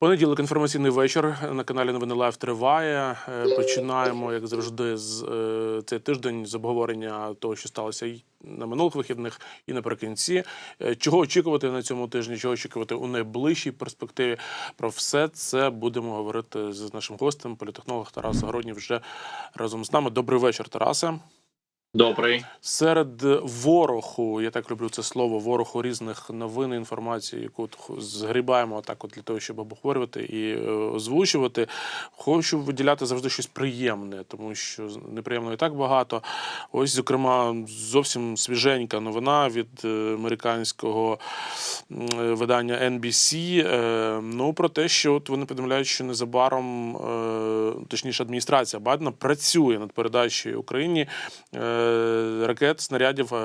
Понеділок інформаційний вечір на каналі Новини Лайв триває. Е, Починаємо, як завжди, з е, цей тиждень з обговорення того, що сталося і на минулих вихідних, і наприкінці. Е, Чого очікувати на цьому тижні, чого очікувати у найближчій перспективі. Про все це будемо говорити з нашим гостем, політехнолог Тарас Городній вже разом з нами. Добрий вечір, Тарасе. Добрий. Серед вороху, я так люблю це слово, вороху різних новин, інформації, яку згрібаємо так, от для того, щоб обговорювати і е, озвучувати. Хочу виділяти завжди щось приємне, тому що неприємного і так багато. Ось, зокрема, зовсім свіженька новина від е, американського видання NBC. е, Ну про те, що от вони повідомляють, що незабаром, е, точніше, адміністрація Байдена працює над передачею Україні е, ракет, снарядів е,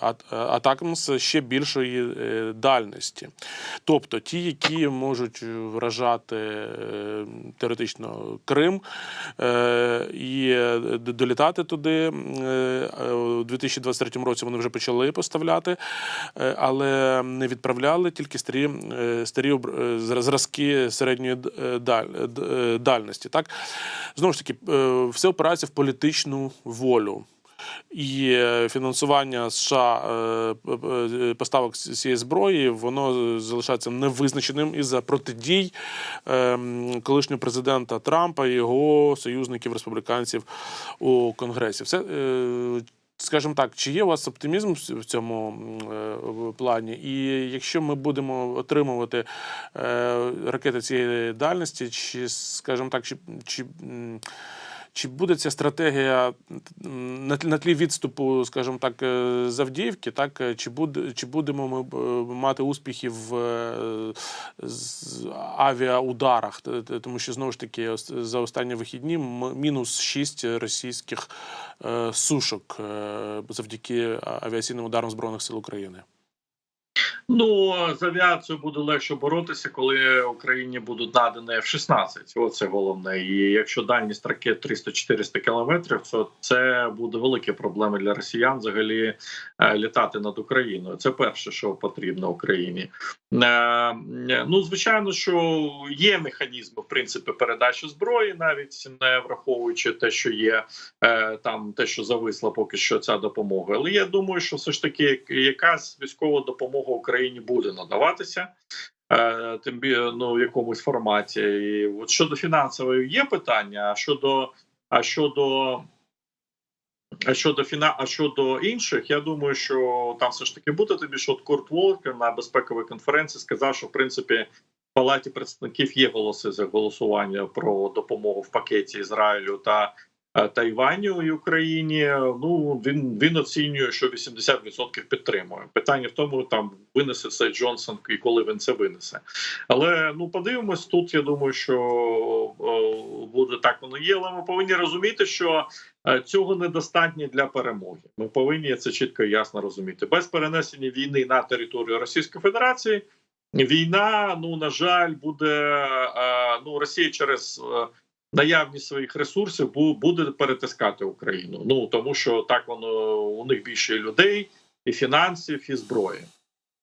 Ат- Атакамс ще більшої е, дальності. Тобто ті, які можуть вражати е, теоретично Крим е, і е, долітати туди. Е, е, У 2023 році вони вже почали поставляти, е, але не відправляли тільки старі, е, старі е, зра- зразки середньої е, дальності. Так? Знову ж таки, все опирається в політичну волю. І фінансування США поставок цієї зброї воно залишається невизначеним із-за протидій ем, колишнього президента Трампа і його союзників республіканців у Конгресі. Все скажімо так, чи є у вас оптимізм в цьому е, плані? І якщо ми будемо отримувати е, ракети цієї дальності, чи скажімо так, чи, чи чи буде ця стратегія на тлі, відступу, скажімо так, е, з Авдіївки, так чи буде чи будемо ми е, мати успіхи в е, авіаударах? Тому що знову ж таки за останні вихідні мінус 6 російських сушок завдяки авіаційним ударам збройних сил України. Ну з авіацією буде легше боротися, коли Україні будуть надані F-16. Оце головне. І якщо дальність ракет 300-400 кілометрів, то це буде великі проблеми для росіян взагалі е, літати над Україною. Це перше, що потрібно Україні. Е, Ну звичайно, що є механізми в принципі передачі зброї, навіть не враховуючи те, що є е, там те, що зависла поки що ця допомога. Але я думаю, що все ж таки якась військова допомога Україні буде надаватися. е, Тим ну в якомусь форматі, і от щодо фінансової є питання. А щодо а щодо а щодо фіна, а щодо інших, я думаю, що там все ж таки буде тобі, що Курт Волкер на безпековій конференції сказав, що в принципі в палаті представників є голоси за голосування про допомогу в пакеті Ізраїлю та Тайваню і Україні. Ну він він оцінює, що 80% підтримує. Питання в тому, там винесе це Джонсон і коли він це винесе. Але ну подивимось тут. Я думаю, що о, буде так воно є. Але ми повинні розуміти, що е, цього недостатньо для перемоги. Ми повинні це чітко і ясно розуміти. Без перенесення війни на територію Російської Федерації. Війна, ну на жаль, буде е, ну Росія через е, наявність своїх ресурсів буде перетискати Україну. Ну тому що так воно у них більше людей, і фінансів, і зброї.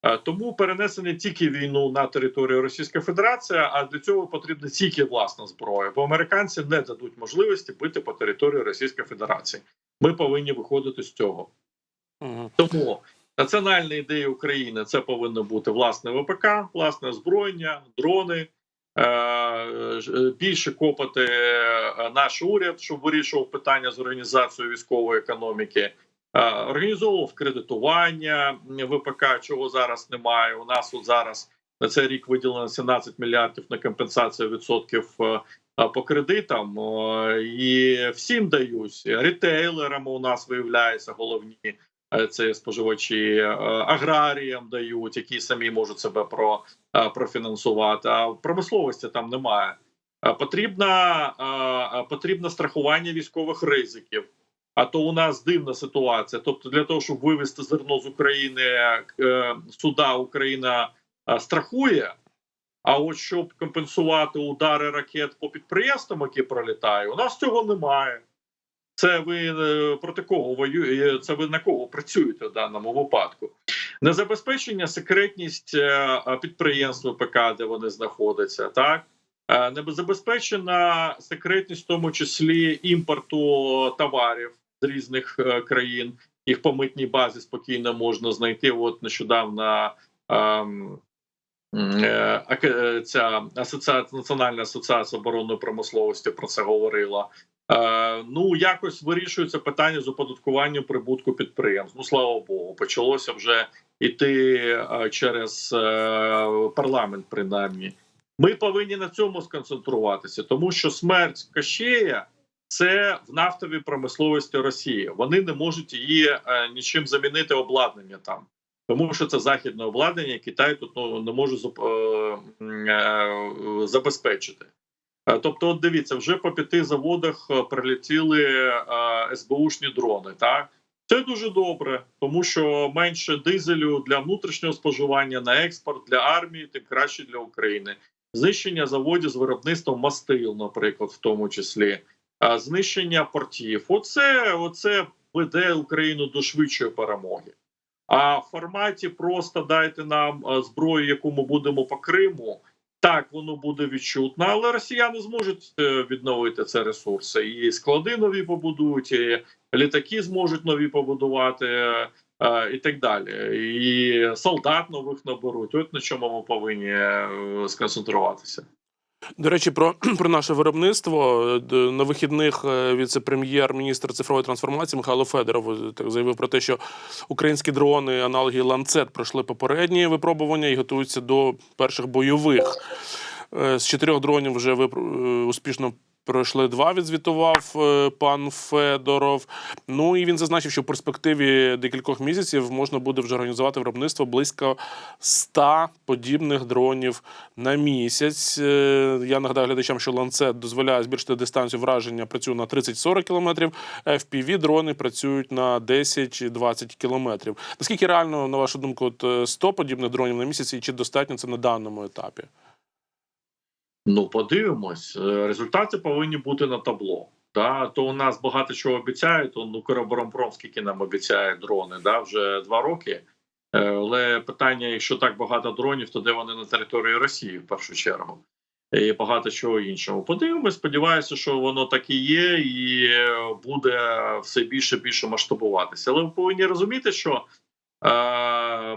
Е, Тому перенесення тільки війну на територію Російської Федерації, а для цього потрібна тільки власна зброя. Бо американці не дадуть можливості бити по території Російської Федерації. Ми повинні виходити з цього. Угу. Тому національна ідея України це повинно бути власне ВПК, власне озброєння, дрони. Е, ж- Більше копати е, наш уряд, щоб вирішував питання з організацією військової економіки, Е, організовував кредитування ВПК, чого зараз немає. У нас от зараз на цей рік виділено 17 мільярдів на компенсацію відсотків е, е, по кредитам, е, і всім дають ретейлерам. У нас виявляється головні е, це споживачі е, аграріям дають, які самі можуть себе про, е, профінансувати. А в промисловості там немає. Е, Потрібна е, е, потрібно страхування військових ризиків. А то у нас дивна ситуація. Тобто, для того, щоб вивезти зерно з України, е, суда Україна е, страхує. А от щоб компенсувати удари ракет по підприємствам, які пролітають, у нас цього немає. Це ви е, проти кого воюєте? Це ви на кого працюєте в даному випадку? Незабезпечення секретність е, е, підприємств ВПК, де вони знаходяться, так Е, не забезпечена секретність, в тому числі імпорту товарів з різних е, країн. Їх по митній базі спокійно можна знайти. От нещодавно ем, е, е, ця асоціація Національна асоціація оборонної промисловості про це говорила. Е, ну якось вирішується питання з оподаткуванням прибутку підприємств. Ну слава Богу, почалося вже йти е, через е, парламент, принаймні. Ми повинні на цьому сконцентруватися, тому що смерть Кащея це в нафтовій промисловості Росії. Вони не можуть її нічим замінити обладнання там, тому що це західне обладнання, Китай тут ну, не може забезпечити. Е, Тобто, от дивіться, вже по п'яти заводах е, прилетіли е, СБУшні дрони. Так це дуже добре, тому що менше дизелю для внутрішнього споживання на експорт для армії, тим краще для України. Знищення заводів з виробництвом мастил, наприклад, в тому числі, знищення портів. Оце, оце веде Україну до швидшої перемоги. А в форматі просто дайте нам зброю, яку ми будемо по Криму. Так, воно буде відчутно, але росіяни зможуть е, відновити це ресурси. І склади нові побудують, і літаки зможуть нові побудувати, е, е, і так далі. І солдат нових наберуть. От на чому ми повинні сконцентруватися. До речі, про, про наше виробництво Е, на вихідних е, віце-прем'єр-міністр цифрової трансформації Михайло Федоров е, так заявив про те, що українські дрони, аналоги Ланцет, пройшли попередні випробування і готуються до перших бойових. З чотирьох дронів вже успішно пройшли два. Відзвітував е, пан Федоров. Ну і він зазначив, що в перспективі декількох місяців можна буде вже організувати виробництво близько 100 подібних дронів на місяць. Е, Я нагадаю глядачам, що ланцет дозволяє збільшити дистанцію враження. Працює на 30-40 кілометрів. fpv дрони працюють на 10-20 кілометрів. Наскільки реально, на вашу думку, от е, 100 подібних дронів на місяць, і чи достатньо це на даному етапі? Ну, подивимось. Е, Результати повинні бути на табло. Да, то у нас багато чого обіцяють. Он Укроборонпром скільки нам обіцяє дрони, да, вже два роки. Е, Але питання: якщо так багато дронів, то де вони на території Росії в першу чергу, і багато чого іншого. Подивимось, сподіваюся, що воно так і є, і буде все більше більше масштабуватися. Але ви повинні розуміти, що Е,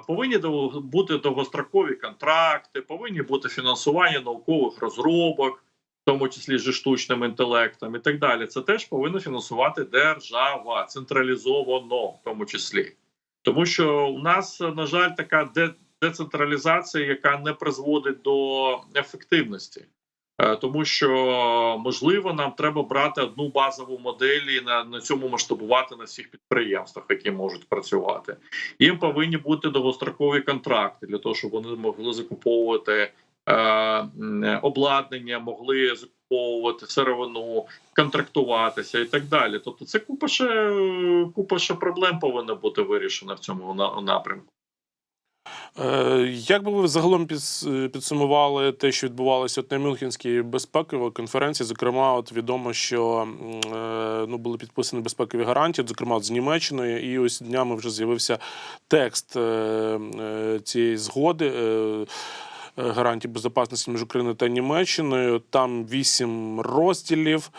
Повинні бути довгострокові контракти, повинні бути фінансування наукових розробок, в тому числі зі штучним інтелектом і так далі. Це теж повинна фінансувати держава централізовано, в тому числі. Тому що у нас, на жаль, така де- децентралізація, яка не призводить до ефективності. Е, Тому що можливо нам треба брати одну базову модель і на, на цьому масштабувати на всіх підприємствах, які можуть працювати. Їм повинні бути довгострокові контракти для того, щоб вони могли закуповувати е, обладнання, могли закуповувати сировину, контрактуватися і так далі. Тобто, це купа ще купа ще проблем повинна бути вирішена в цьому на- напрямку. Е, Як би ви загалом підсумували те, що відбувалося от на Мюнхенській безпековій конференції? Зокрема, от відомо, що е, ну були підписані безпекові гарантії, зокрема з Німеччиною, і ось днями вже з'явився текст е, цієї згоди. Гарантій безпечності між Україною та Німеччиною. Там вісім розділів.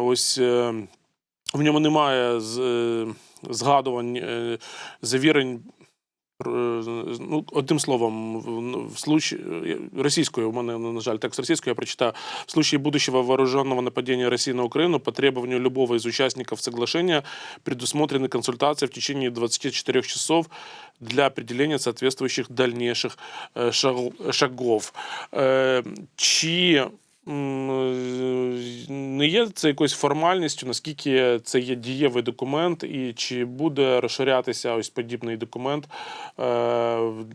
Ось в ньому немає згадувань, завірень Ну, одним словом, в, случае російською, у мене, на жаль, текст російською я прочитаю. В случае будущего вооруженного нападения России на Украину по требованию любого из участников соглашения предусмотрены консультации в течение 24 часов для определения соответствующих дальнейших э, шаг- шагов. Е, Чи е, не є це якоюсь формальністю, наскільки це є дієвий документ, і чи буде розширятися ось подібний документ е,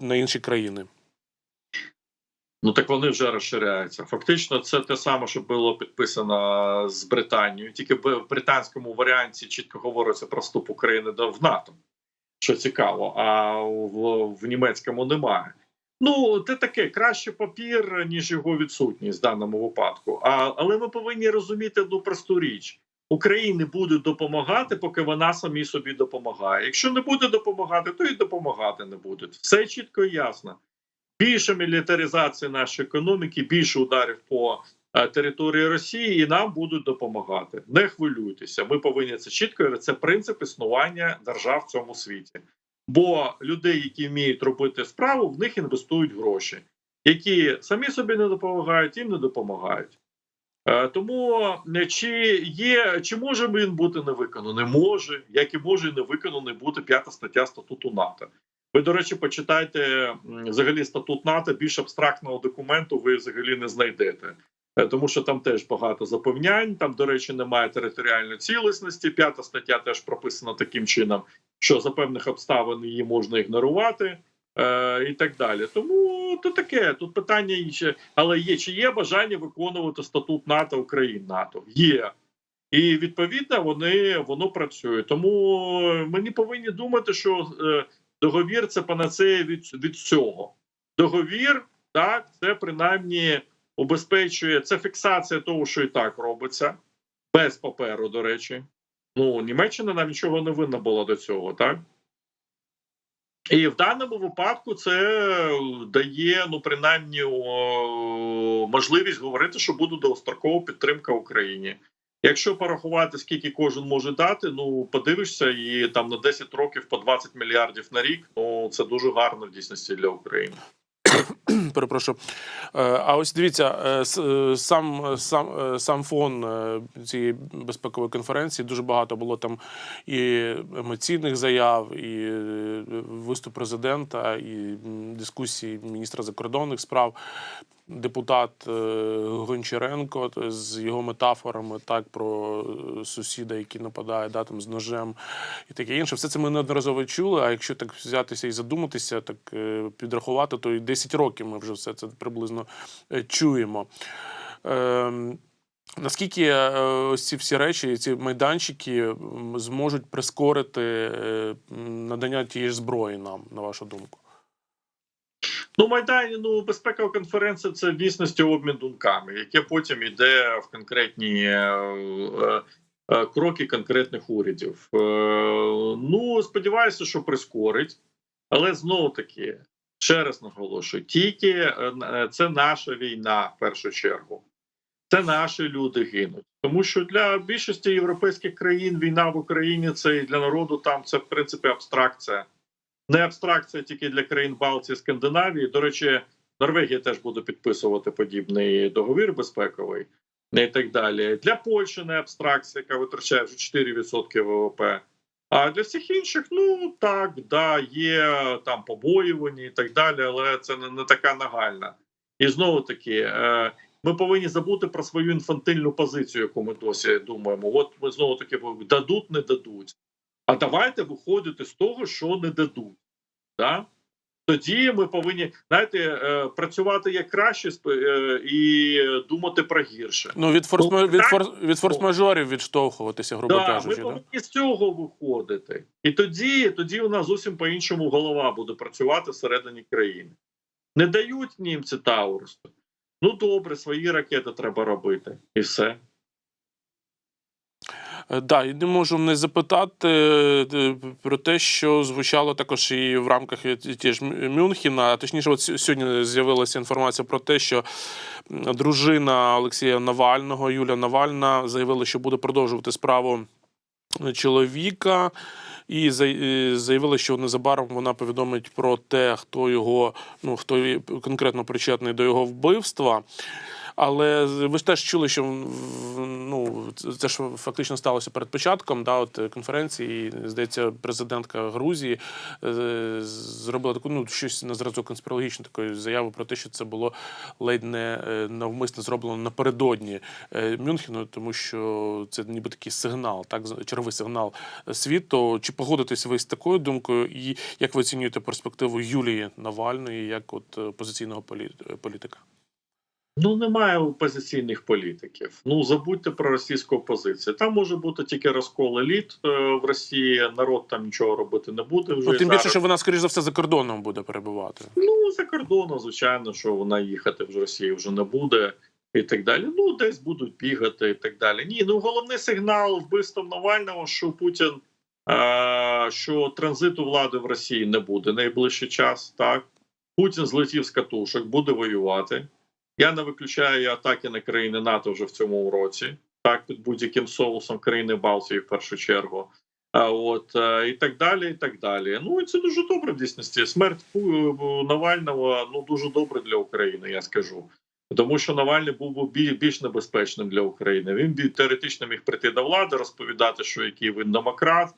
на інші країни? Ну так вони вже розширяються. Фактично, це те саме, що було підписано з Британією. Тільки в британському варіанті чітко говориться про вступ України до в НАТО, що цікаво, а в, в німецькому немає. Ну, це таке краще папір, ніж його відсутність в даному випадку. А, але ми повинні розуміти одну просту річ: Україні будуть допомагати, поки вона самі собі допомагає. Якщо не буде допомагати, то і допомагати не будуть. Все чітко і ясно. Більше мілітаризації нашої економіки, більше ударів по е, території Росії, і нам будуть допомагати. Не хвилюйтеся. Ми повинні це чітко. Це принцип існування держав в цьому світі. Бо людей, які вміють робити справу, в них інвестують гроші, які самі собі не допомагають, їм не допомагають. Е, Тому е, чи є, чи може він бути не виконаний? Може, як і може не виконаний бути п'ята стаття статуту НАТО. Ви, до речі, почитайте взагалі статут НАТО, більш абстрактного документу ви взагалі не знайдете. Е, Тому що там теж багато запевнянь. Там, до речі, немає територіальної цілісності. П'ята стаття теж прописана таким чином, що за певних обставин її можна ігнорувати. Е, і так далі. Тому то таке. Тут питання інше, але є чи є бажання виконувати статут НАТО України НАТО? Є. І відповідно вони воно працює. Тому ми не повинні думати, що е, договір це панацея від, від цього. Договір, так, це принаймні убезпечує це фіксація того, що і так робиться, без паперу, до речі. Ну, Німеччина нам нічого не винна була до цього, так? І в даному випадку це дає ну принаймні можливість говорити, що буде довгострокова підтримка Україні. Якщо порахувати, скільки кожен може дати, ну подивишся, і там на 10 років по 20 мільярдів на рік. Ну це дуже гарно в дійсності для України. Перепрошую. Е, А ось дивіться, е, е, сам, сам, сам фон цієї безпекової конференції дуже багато було там і емоційних заяв, і виступ президента, і дискусії міністра закордонних справ. Депутат е, Гончаренко з його метафорами так про е, сусіда, який нападає да, там, з ножем і таке інше. Все це ми неодноразово чули. А якщо так взятися і задуматися, так е, підрахувати, то і 10 років ми вже все це приблизно чуємо. Ем, Наскільки ось ці всі речі, ці майданчики зможуть прискорити надання тієї зброї нам, на вашу думку? Ну, Майдані, ну, безпекова конференція це в дійсності обмін думками, яке потім йде в конкретні е, е, е, кроки конкретних урядів. Е, ну, сподіваюся, що прискорить, але знову таки, ще раз наголошую: тільки е, е, це наша війна в першу чергу. Це наші люди гинуть, тому що для більшості європейських країн війна в Україні це і для народу там це в принципі абстракція не абстракція тільки для країн Балтії, Скандинавії. До речі, Норвегія теж буде підписувати подібний договір безпековий і так далі. Для Польщі не абстракція, яка витрачає вже 4% ВВП. А для всіх інших, ну так, да, є там побоювання і так далі, але це не, не така нагальна. І знову таки, е, ми повинні забути про свою інфантильну позицію, яку ми досі думаємо. От ми знову таки дадуть, не дадуть. А давайте виходити з того, що не дадуть. Да? Тоді ми повинні знаєте, е, працювати як краще е, і думати про гірше. Ну, від форс Ну, від форс від форс-мажорів відштовхуватися, грубо Да, ми кажучи. Да? повинні з цього виходити. І тоді, тоді у нас зовсім по-іншому голова буде працювати всередині країни. Не дають німці Таурусу. Ну добре, свої ракети треба робити. І все. Е, Да, і не можу не запитати е, про те, що звучало також і в рамках е, ті- ж Мюнхена. Точніше, от сьогодні з'явилася інформація про те, що дружина Олексія Навального, Юля Навальна, заявила, що буде продовжувати справу чоловіка. І заявила, що незабаром вона повідомить про те, хто його, ну хто конкретно причетний до його вбивства. Але ви ж теж чули, що ну це- ж фактично сталося перед початком да, от, е, конференції. Здається, президентка Грузії е, зробила таку ну щось на зразок конспірологічної такої заяви про те, що це було ледь не е, навмисно зроблено напередодні Мюнхену, тому що це ніби такий сигнал, так черговий сигнал світу. Чи погодитесь ви з такою думкою? І як ви оцінюєте перспективу Юлії Навальної як от опозиційного полі- політика? Ну, немає опозиційних політиків. Ну забудьте про російську опозицію. Там може бути тільки розкол еліт е, в Росії. Народ там нічого робити не буде. Вже Ну, тим зараз. більше, що вона, скоріш за все, за кордоном буде перебувати. Ну, за кордоном, звичайно, що вона їхати в Росію вже не буде. і так далі. Ну, десь будуть бігати і так далі. Ні, ну головний сигнал вбивством Навального, що Путін е, що транзиту влади в Росії не буде найближчий час. Так Путін злетів з катушок, буде воювати. Я не виключаю атаки на країни НАТО вже в цьому році, так під будь-яким соусом країни Балтії в першу чергу. А от е, і так далі, і так далі. Ну і це дуже добре в дійсності. Смерть Навального ну дуже добре для України, я скажу. Тому що Навальний був би більш небезпечним для України. Він теоретично міг прийти до влади, розповідати, що який він демократ,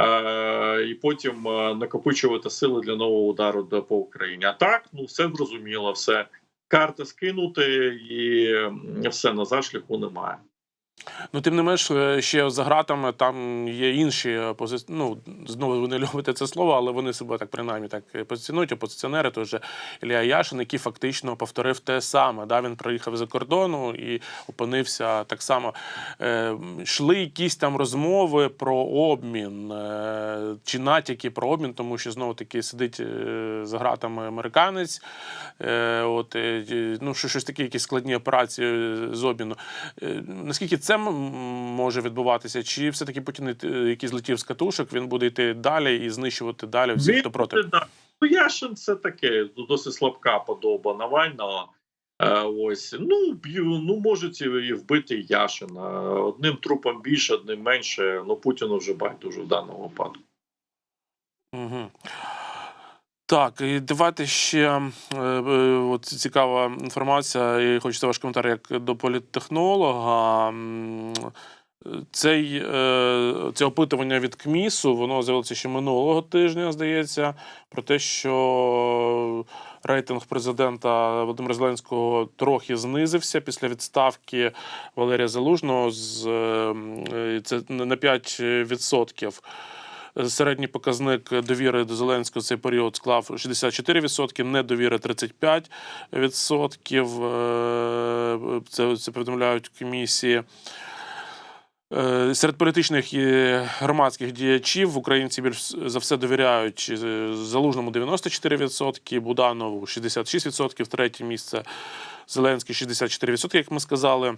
е- і потім е, накопичувати сили для нового удару по Україні. А так, ну все зрозуміло, все карти скинути, і все назад шляху немає. Ну, тим не менш, е, ще за гратами там є інші опози... Ну, знову ви не любите це слово, але вони себе так принаймні так е, позиціонують. Опозиціонери, той же Ілля Яшин, який фактично повторив те саме. Да? Він приїхав за кордону і опинився так само. Е, йшли якісь там розмови про обмін чи натяки про обмін, тому що знову таки сидить за гратами американець. От, ну, що, щось таке, якісь складні операції з обміну. Наскільки це може відбуватися? Чи все-таки Путін, е, який злетів з катушок, він буде йти далі і знищувати далі всіх, хто проти? Ну, Яшин це таке досить слабка подоба Навального. Е, ось ну б'ю, ну можуть і вбити Яшина. Одним трупом більше, одним менше. Ну Путіну вже байдуже в даному випадку. Угу. Так, і давайте ще е, е, от цікава інформація, і хочеться ваш коментар як до політтехнолога. Цей, е, це опитування від КМІСу, воно з'явилося ще минулого тижня, здається, про те, що рейтинг президента Володимира Зеленського трохи знизився після відставки Валерія Залужного з це на 5%. Середній показник довіри до Зеленського цей період склав 64%, недовіри 35%. Е, Це, це повідомляють комісії. Е, Серед політичних і громадських діячів українці більш за все довіряють е, Залужному 94%, Буданову 66%, третє місце Зеленський 64%, як ми сказали.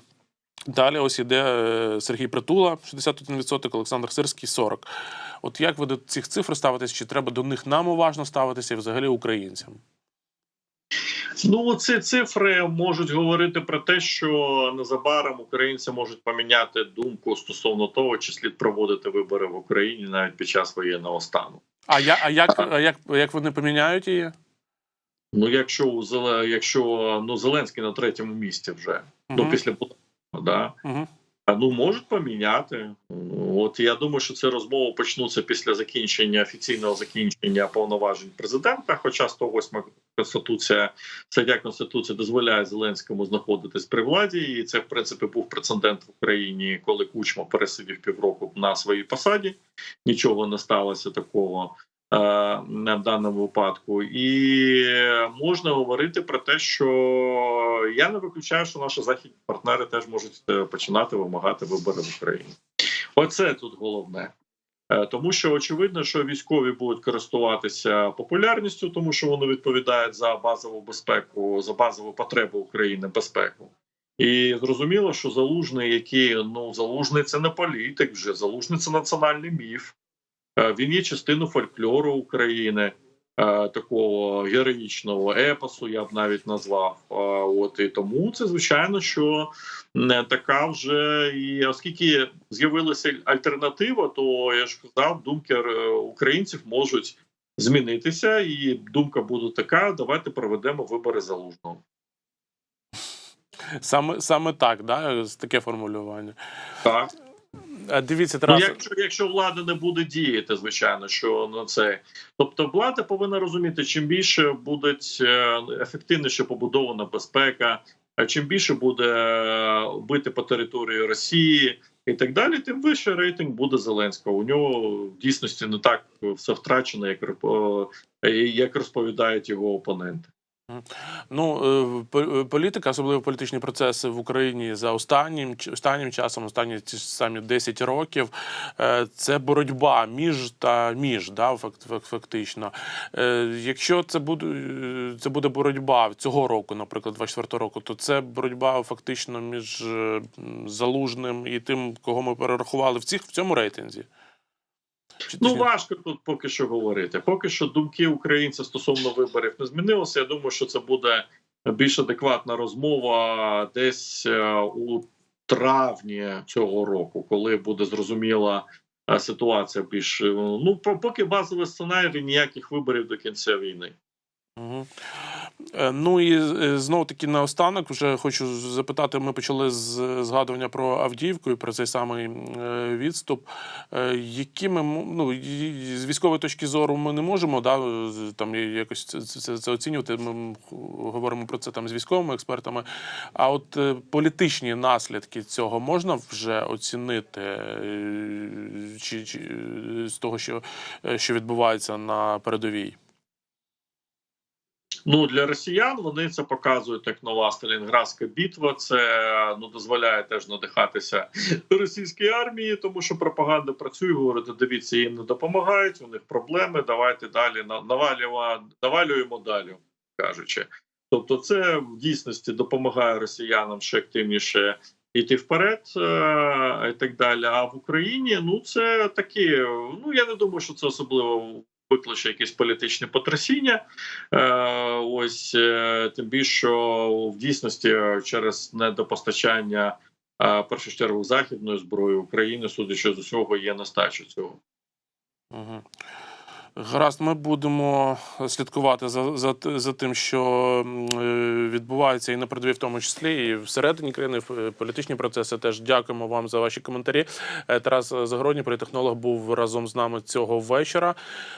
Далі ось іде е, Сергій Притула 61%, Олександр Сирський 40%. От як ви до цих цифр ставитесь? Чи треба до них нам уважно ставитися і взагалі українцям? Ну ці цифри можуть говорити про те, що незабаром українці можуть поміняти думку стосовно того, чи слід проводити вибори в Україні навіть під час воєнного стану. А, я, а як, а як, як вони поміняють її? Ну, якщо якщо ну Зеленський на третьому місці вже ну Мгм. після да Угу. Ну, можуть поміняти. Ну, От я думаю, що ці розмови почнуться після закінчення офіційного закінчення повноважень президента. Хоча 108 конституція, стаття конституції дозволяє Зеленському знаходитись при владі, і це в принципі був прецедент в Україні, коли Кучма пересидів півроку на своїй посаді. Нічого не сталося такого. Е, В даному випадку, і можна говорити про те, що я не виключаю, що наші західні партнери теж можуть е, починати вимагати вибори в Україні. Оце тут головне. Е, Тому що очевидно, що військові будуть користуватися популярністю, тому що вони відповідають за базову безпеку, за базову потребу України безпеку. І зрозуміло, що залужний, який ну залужний це не політик, вже залужний це національний міф. Е, Він є частиною фольклору України, е, такого героїчного епосу, я б навіть назвав. Е, От і тому це звичайно, що не така вже і оскільки з'явилася альтернатива, то я ж казав, думки українців можуть змінитися, і думка буде така: давайте проведемо вибори залужного. Саме, саме так, да? таке формулювання. Так. А Дивіться, Ну, якщо, якщо влада не буде діяти, звичайно, що на це. Тобто, влада повинна розуміти, чим більше буде ефективніше побудована безпека, а чим більше буде е, бити по території Росії і так далі, тим вище рейтинг буде Зеленського. У нього в дійсності не так все втрачено, як, е, як розповідають його опоненти. Ну, е, е, політика, особливо політичні процеси в Україні за останнім останнім часом, останні ці самі 10 років, е, це боротьба між та між, да, фактично. Якщо це буде, це буде боротьба цього року, наприклад, 24 року, то це боротьба фактично між залужним і тим, кого ми перерахували в цих в цьому рейтинзі. Чи Ну важко тут поки що говорити. Поки що думки українців стосовно виборів не змінилися. Я думаю, що це буде більш адекватна розмова десь е, у травні цього року, коли буде зрозуміла е, ситуація. Більш е, ну по- поки базовий сценарій ніяких виборів до кінця війни. Мгм. Е, Ну і знову таки наостанок вже хочу запитати. Ми почали з згадування про Авдіївку і про цей самий е, відступ. Е, Якими ну з військової точки зору ми не можемо да, там якось це, це, це оцінювати. Ми говоримо про це там з військовими експертами. А от е, політичні наслідки цього можна вже оцінити е, чи, чи е, з того, що, е, що відбувається на передовій. Ну для росіян вони це показують як нова Сталінградська битва. Це ну дозволяє теж надихатися російській армії, тому що пропаганда працює. Говорити, дивіться, їм не допомагають. У них проблеми. Давайте далі на- навалюємо, навалюємо далі, кажучи. Тобто, це в дійсності допомагає росіянам ще активніше йти вперед е, і так далі. А в Україні ну це такі. Ну я не думаю, що це особливо викличе якісь політичні потрясіння. Е, ось е, тим більше що в дійсності через недопостачання е, першу чергу західної зброї України, судячи з усього, є нестача цього. Угу. Гаразд, ми будемо слідкувати за, за, за тим, що е, відбувається і на передовій, в тому числі, і всередині країни, в е, політичні процеси. Теж дякуємо вам за ваші коментарі. Е, Тарас Загородній, політехнолог, був разом з нами цього вечора.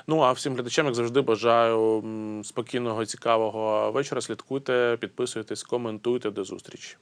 Ну а всім глядачам, як завжди, бажаю спокійного, цікавого вечора. Слідкуйте, підписуйтесь, коментуйте. До зустрічі.